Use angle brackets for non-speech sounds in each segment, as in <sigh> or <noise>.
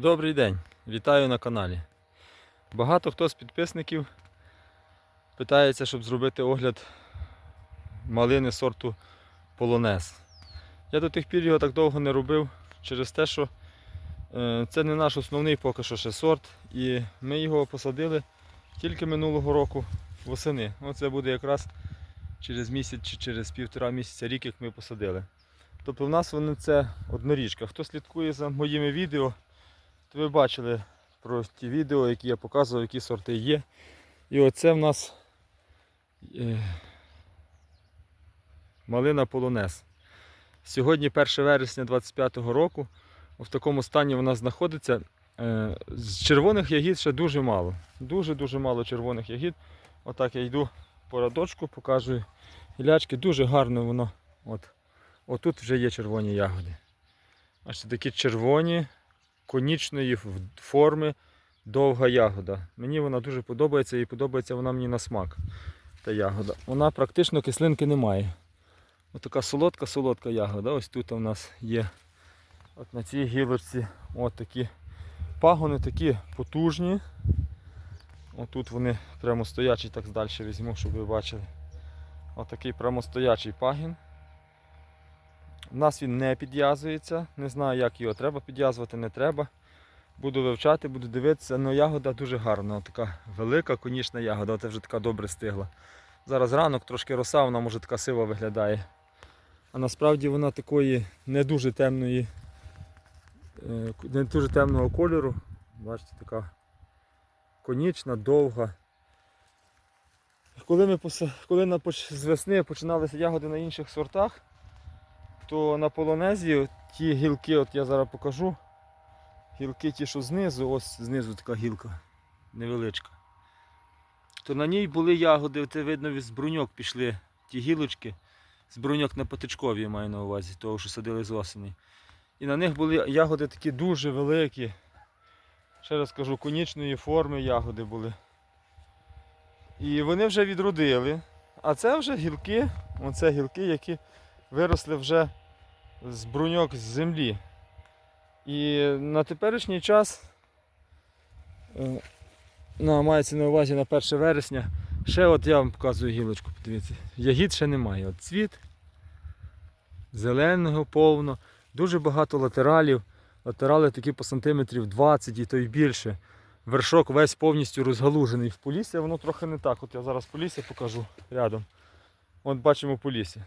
Добрий день, вітаю на каналі. Багато хто з підписників питається, щоб зробити огляд малини сорту полонез. Я до тих пір його так довго не робив через те, що е, це не наш основний поки що ще сорт, і ми його посадили тільки минулого року восени. Оце буде якраз через місяць чи через півтора місяця рік, як ми посадили. Тобто в нас вони це однорічка. Хто слідкує за моїми відео, то ви бачили про ті відео, які я показував, які сорти є. І оце в нас е, малина полонез. Сьогодні 1 вересня 25-го року. В такому стані вона знаходиться. Е, З червоних ягід ще дуже мало. Дуже-дуже мало червоних ягід. Отак я йду по радочку, показую гілячки. Дуже гарно воно. От. Отут вже є червоні ягоди. Аж такі червоні, конічної форми, довга ягода. Мені вона дуже подобається і подобається вона мені на смак. Та ягода. Вона практично кислинки не має. Ось така солодка-солодка ягода. Ось тут у нас є. От на цій гілочці от такі пагони такі потужні. Отут вони прямо стоячі, так далі візьму, щоб ви бачили. Отакий прямо стоячий пагін. У нас він не підв'язується. Не знаю, як його треба підв'язувати, не треба. Буду вивчати, буду дивитися, але ягода дуже гарна. Така велика конічна ягода, це вже така добре стигла. Зараз ранок трошки роса, вона може така сива виглядає. А насправді вона такої не дуже темної, е, не дуже темного кольору. Бачите, така конічна, довга. Коли ми коли на з весни починалися ягоди на інших сортах, то на полонезі ті гілки, от я зараз покажу, гілки ті, що знизу, ось знизу така гілка невеличка. То на ній були ягоди, це видно, з бруньок пішли ті гілочки. З бруньок на патичкові маю на увазі, того, що садили з осені. І на них були ягоди такі дуже великі. Ще раз кажу, конічної форми ягоди були. І вони вже відродили. А це вже гілки, оце гілки, які виросли вже з бруньок з землі. І на теперішній час, е, ну, мається на увазі на 1 вересня, ще от я вам показую гілочку, подивіться. Ягід ще немає. От цвіт зеленого повно, дуже багато латералів. Латерали такі по сантиметрів 20 і то й більше. Вершок весь повністю розгалужений. В полісся воно трохи не так. От я зараз полісся покажу рядом. От бачимо полісся.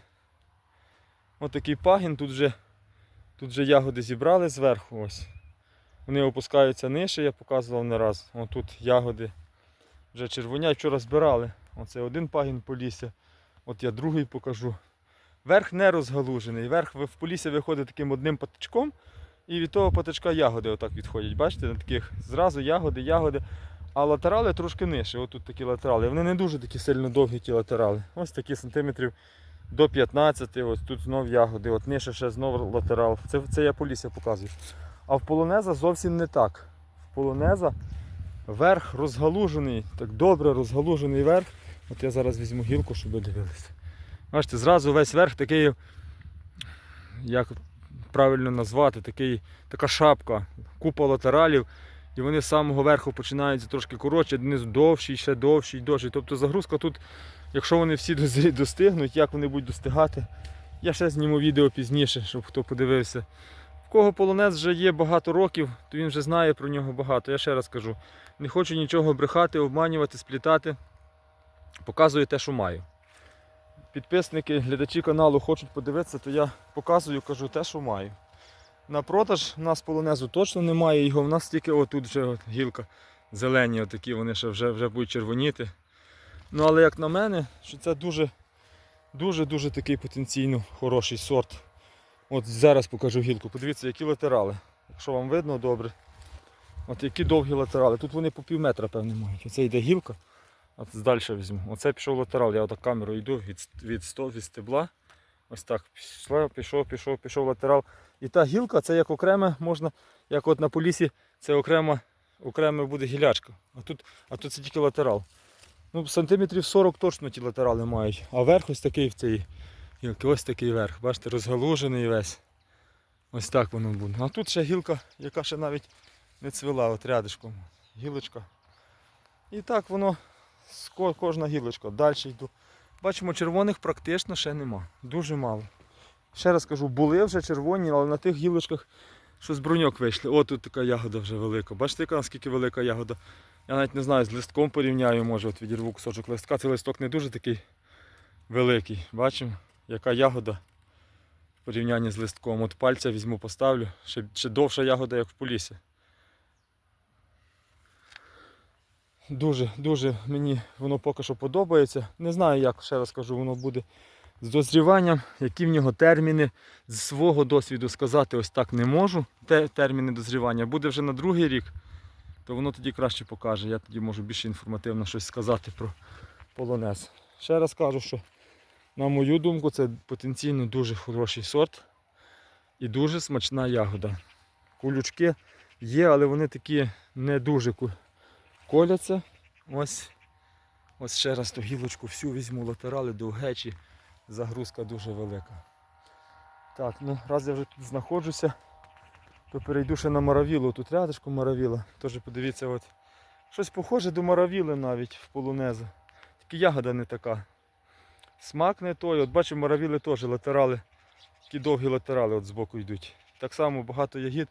Ось такий пагін, тут вже, тут вже ягоди зібрали зверху. ось. Вони опускаються нижче, я показував не раз. Ось тут ягоди вже червоняють, вчора збирали. Оце один пагін полісся. От я другий покажу. Верх не розгалужений. Верх в полісся виходить таким одним патичком. І від того патичка ягоди отак відходять. Бачите, на таких зразу ягоди, ягоди. А латерали трошки нижче. Ось тут такі латерали. Вони не дуже такі сильно довгі ті латерали. Ось такі сантиметрів до 15, ось тут знов ягоди, от нижче ще знов латерал. Це, це я полісся показую. А в полонеза зовсім не так. В полонеза верх розгалужений, так добре розгалужений верх. От я зараз візьму гілку, щоб ви дивилися. Бачите, зразу весь верх такий, як правильно назвати, такий, така шапка, купа латералів. І вони з самого верху починаються трошки коротше, донизу довші, ще довші, довші. Тобто загрузка тут, якщо вони всі <laughs> достигнуть, як вони будуть достигати, я ще зніму відео пізніше, щоб хто подивився. В кого полонез вже є багато років, то він вже знає про нього багато. Я ще раз кажу, не хочу нічого брехати, обманювати, сплітати. Показую те, що маю. Підписники, глядачі каналу хочуть подивитися, то я показую, кажу те, що маю. На продаж у нас полонезу точно немає, його в нас тільки отут вже от гілка зелені, отакі, вони ще вже, вже будуть червоніти. Ну але як на мене, що це дуже дуже дуже такий потенційно хороший сорт. От зараз покажу гілку. Подивіться, які латерали. Якщо вам видно добре. От які довгі латерали. Тут вони по пів метра, певне, мають. Оце йде гілка. От далі візьму. Оце пішов латерал. Я отак камерою йду від, від, від стебла. Ось так. Пішла, пішов, пішов, пішов латерал. І та гілка це як окреме можна, як от на полісі, це окрема, окрема буде гілячка. А тут, а тут це тільки латерал. Ну, сантиметрів 40 точно ті латерали мають. А верх ось такий в цій гілки, ось такий верх. Бачите, розгалужений весь. Ось так воно буде. А тут ще гілка, яка ще навіть не цвіла, от рядишком гілочка. І так воно кожна гілочка. Далі йду. Бачимо, червоних практично ще нема. Дуже мало. Ще раз кажу, були вже червоні, але на тих гілочках, що з бруньок вийшли. О, тут така ягода вже велика. Бачите, яка наскільки велика ягода. Я навіть не знаю, з листком порівняю, може, от відірву кусочок листка. Цей листок не дуже такий великий. Бачимо, яка ягода в порівнянні з листком. От пальця візьму, поставлю. Ще, ще довша ягода, як в полісі. Дуже, дуже мені воно поки що подобається. Не знаю, як ще раз кажу, воно буде з дозріванням, які в нього терміни. З свого досвіду сказати ось так не можу. Те, терміни дозрівання буде вже на другий рік, то воно тоді краще покаже. Я тоді можу більш інформативно щось сказати про полонез. Ще раз кажу, що на мою думку, це потенційно дуже хороший сорт і дуже смачна ягода. Кулючки є, але вони такі не дуже коляться. Ось, ось ще раз ту гілочку всю візьму латерали довгечі. Загрузка дуже велика. Так, ну раз я вже тут знаходжуся, то перейду ще на маравілу. Тут рядышком маравіла. Теж подивіться, от щось похоже до маравіли навіть в полунезу. Тільки ягода не така. Смак не той. От бачимо, маравіли теж латерали. Такі довгі латерали от збоку йдуть. Так само багато ягід.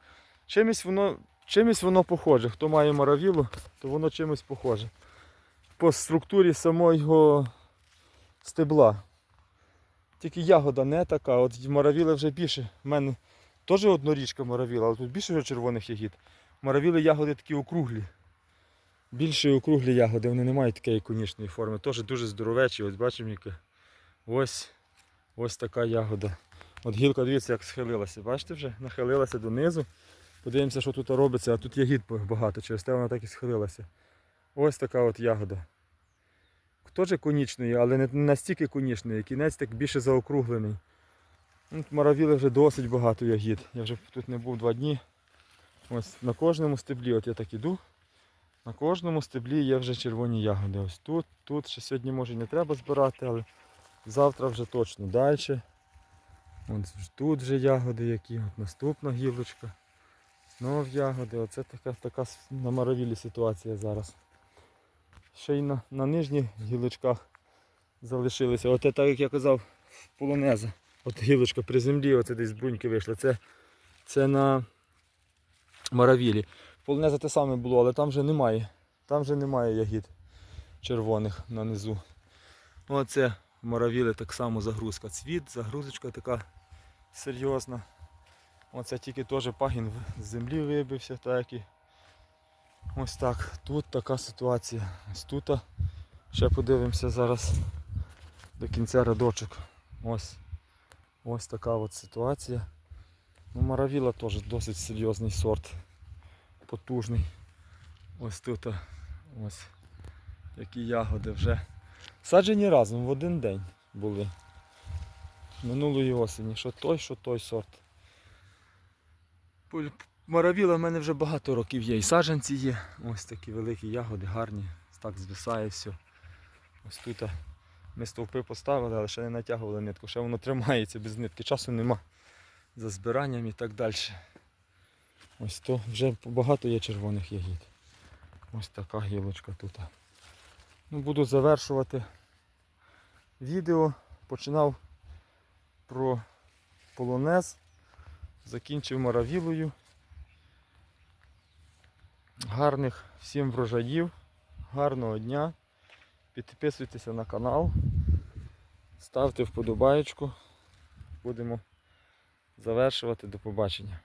Чимось воно, чимось воно похоже. Хто має маравілу, то воно чимось похоже. По структурі самого стебла. Тільки ягода не така. От маравіли вже більше. У мене теж однорічка маравіла, але тут більше вже червоних ягід. Маравіли ягоди такі округлі. Більше округлі ягоди, вони не мають такої конічної форми. Теж дуже здоровечі. Ось бачимо, яке. Ось, ось така ягода. От гілка, дивіться, як схилилася. Бачите вже? Нахилилася донизу. Подивимося, що тут робиться, а тут ягід багато, через те вона так і схилилася. Ось така от ягода. Теж конічної, але не настільки конічної, кінець так більше заокруглений. От маравіли вже досить багато ягід. Я вже тут не був два дні. Ось на кожному стеблі, от я так іду. На кожному стеблі є вже червоні ягоди. Ось тут, тут ще сьогодні може не треба збирати, але завтра вже точно далі. От тут вже ягоди які, от наступна гілочка. Знов ягоди. Оце така, така на маравілі ситуація зараз. Ще й на, на нижніх гілочках залишилися. От так як я казав, полонеза. От гілочка при землі, оце десь з бруньки вийшла. Це, це на маравілі. Полонеза те саме було, але там вже немає. Там вже немає ягід червоних на низу. Оце маравіли так само загрузка. Цвіт, загрузочка така серйозна. Оце тільки теж пагін з землі вибився, так і ось так. Тут така ситуація. Ось тут. Ще подивимося зараз до кінця рядочок. Ось. Ось така от ситуація. Ну, Маравіла теж досить серйозний сорт. Потужний. Ось тут ось які ягоди вже. Саджені разом в один день були. Минулої осені. Що той, що той сорт. Маравіла в мене вже багато років є. І саджанці є. Ось такі великі ягоди, гарні. Так звисає все. Ось тут ми стовпи поставили, але ще не натягували нитку. Ще воно тримається без нитки. Часу нема за збиранням і так далі. Ось то вже багато є червоних ягід. Ось така гілочка тут. Ну, буду завершувати відео. Починав про полонез, закінчив маравілою. Гарних всім врожаїв, гарного дня. Підписуйтеся на канал, ставте вподобаєчку. Будемо завершувати. До побачення.